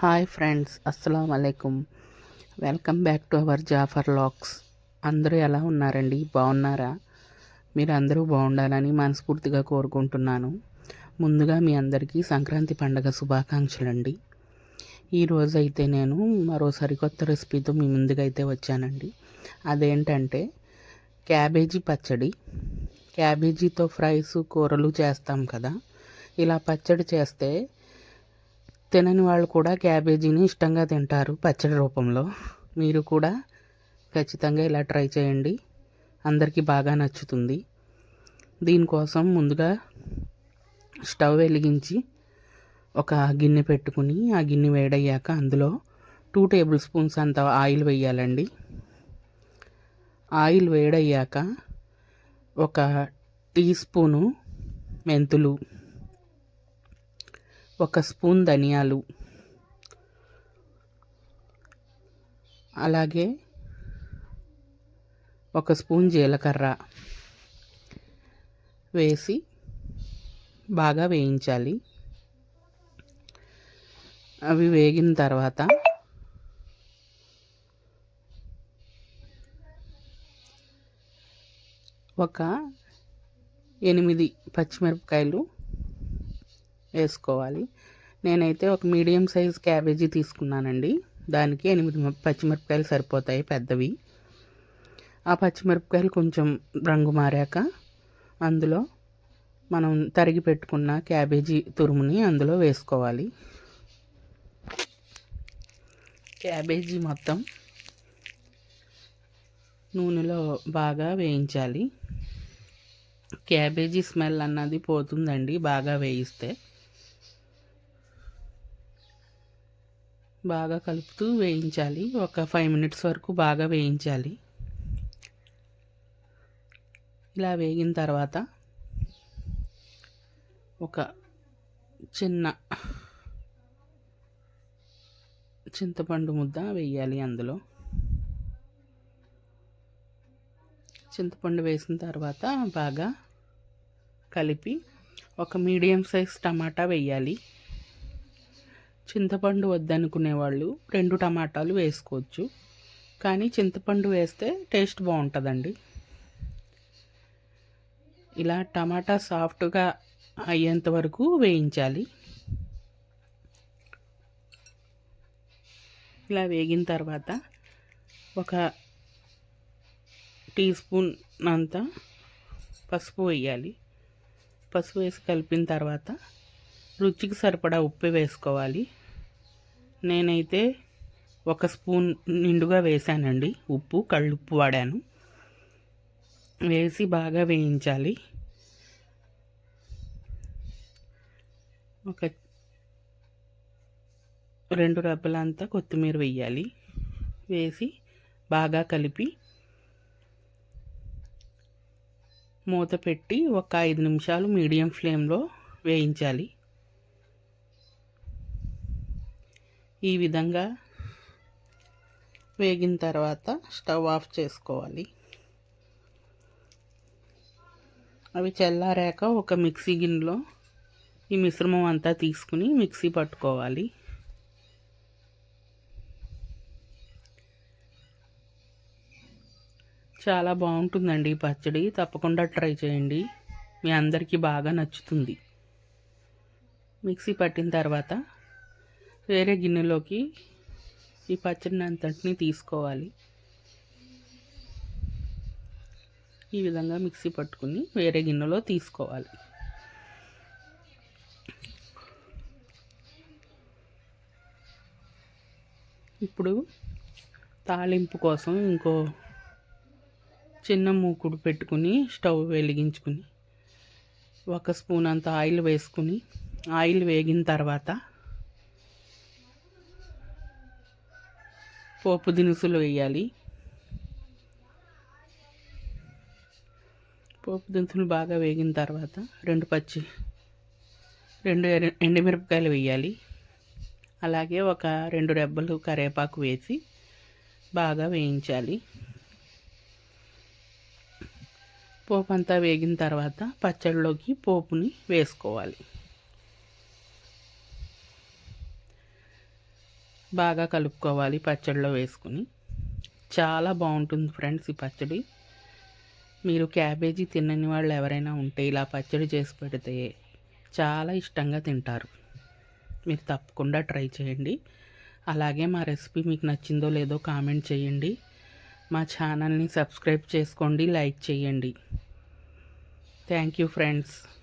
Hi friends అస్సలం అలైకుమ్ welcome back to our Jafar lakhs. అందరూ ఎలా ఉన్నారండి? బాగున్నారా? మీరు అందరూ బాగుండాలని మనస్ఫూర్తిగా కోరుకుంటున్నాను. ముందుగా మీ అందరికీ సంక్రాంతి పండగ శుభాకాంక్షలు అండి ఈరోజు అయితే నేను మరో సరికొత్త రెసిపీతో మీ ముందుగా అయితే వచ్చానండి. అదేంటంటే క్యాబేజీ పచ్చడి. క్యాబేజీతో ఫ్రైస్ కూరలు చేస్తాం కదా. ఇలా పచ్చడి చేస్తే తినని వాళ్ళు కూడా క్యాబేజీని ఇష్టంగా తింటారు పచ్చడి రూపంలో. మీరు కూడా ఖచ్చితంగా ఇలా ట్రై చేయండి. అందరికీ బాగా నచ్చుతుంది. దీనికోసం ముందుగా స్టవ్ వెలిగించి ఒక గిన్నె పెట్టుకుని ఆ గిన్నె వేడయ్యాక అందులో టూ టేబుల్ స్పూన్స్ అంత ఆయిల్ వేయాలండి. ఆయిల్ వేడయ్యాక ఒక టీ స్పూను మెంతులు ఒక స్పూన్ ధనియాలు. అలాగే ఒక స్పూన్ జీలకర్ర వేసి బాగా వేయించాలి. అవి వేగిన తర్వాత ఒక ఎనిమిది పచ్చిమిరపకాయలు వేసుకోవాలి. నేనైతే ఒక మీడియం సైజ్ క్యాబేజీ తీసుకున్నానండి. దానికి ఎనిమిది పచ్చిమిరపకాయలు సరిపోతాయి పెద్దవి. ఆ పచ్చిమిరపకాయలు కొంచెం రంగు మారాక అందులో మనం తరిగి పెట్టుకున్న క్యాబేజీ తురుముని అందులో వేసుకోవాలి. క్యాబేజీ మొత్తం నూనెలో బాగా వేయించాలి. క్యాబేజీ స్మెల్ అన్నది పోతుందండి బాగా వేయిస్తే. బాగా కలుపుతూ వేయించాలి. ఒక ఫైవ్ మినిట్స్ వరకు బాగా వేయించాలి. ఇలా వేగిన తర్వాత ఒక చిన్న చింతపండు ముద్ద వేయాలి అందులో. చింతపండు వేసిన తర్వాత బాగా కలిపి ఒక మీడియం సైజ్ టమాటా వేయాలి. చింతపండు వద్దనుకునే వాళ్ళు రెండు టమాటాలు వేసుకోవచ్చు. కానీ చింతపండు వేస్తే టేస్ట్ బాగుంటుందండి. ఇలా టమాటా సాఫ్ట్గా అయ్యేంత వరకు వేయించాలి. ఇలా వేగిన తర్వాత ఒక టీ స్పూన్ అంతా పసుపు వేయాలి. పసుపు వేసి కలిపిన తర్వాత రుచికి సరిపడా ఉప్పు వేసుకోవాలి. నేనైతే ఒక స్పూన్ నిండుగా వేసానండి ఉప్పు కళ్ళుప్పు వాడాను. వేసి బాగా వేయించాలి. ఒక రెండు రబ్బలంతా కొత్తిమీర వేయాలి. వేసి బాగా కలిపి మూత పెట్టి ఒక ఐదు నిమిషాలు మీడియం ఫ్లేమ్లో వేయించాలి. ఈ విధంగా వేగిన తర్వాత స్టవ్ ఆఫ్ చేసుకోవాలి. అవి చల్లారాక ఒక మిక్సీ గిన్నెలో ఈ మిశ్రమం అంతా తీసుకుని మిక్సీ పట్టుకోవాలి. చాలా బాగుంటుందండి ఈ పచ్చడి. తప్పకుండా ట్రై చేయండి. మీ అందరికీ బాగా నచ్చుతుంది. మిక్సీ పట్టిన తర్వాత వేరే గిన్నెలోకి ఈ పచ్చడిని అంతటిని తీసుకోవాలి. ఈ విధంగా మిక్సీ పట్టుకుని వేరే గిన్నెలో తీసుకోవాలి. ఇప్పుడు తాలింపు కోసం ఇంకో చిన్న మూకుడు పెట్టుకుని స్టవ్ వెలిగించుకుని ఒక స్పూన్ అంత ఆయిల్ వేసుకుని ఆయిల్ వేగిన తర్వాత పోపు దినుసులు వేయాలి. పోపు దినుసులు బాగా వేగిన తర్వాత రెండు పచ్చి రెండు ఎండుమిరపకాయలు వేయాలి. అలాగే ఒక రెండు రెబ్బలు కరివేపాకు వేసి బాగా వేయించాలి. పోపు అంతా వేగిన తర్వాత పచ్చడిలోకి పోపుని వేసుకోవాలి. బాగా కలుపుకోవాలి పచ్చడిలో వేసుకుని. చాలా బాగుంటుంది ఫ్రెండ్స్ ఈ పచ్చడి. మీరు క్యాబేజీ తినని వాళ్ళు ఎవరైనా ఉంటే ఇలా పచ్చడి చేసి పెడితే చాలా ఇష్టంగా తింటారు. మీరు తప్పకుండా ట్రై చేయండి. అలాగే మా రెసిపీ మీకు నచ్చిందో లేదో కామెంట్ చేయండి. మా ఛానల్ని సబ్స్క్రైబ్ చేసుకోండి లైక్ చేయండి. Thank you friends.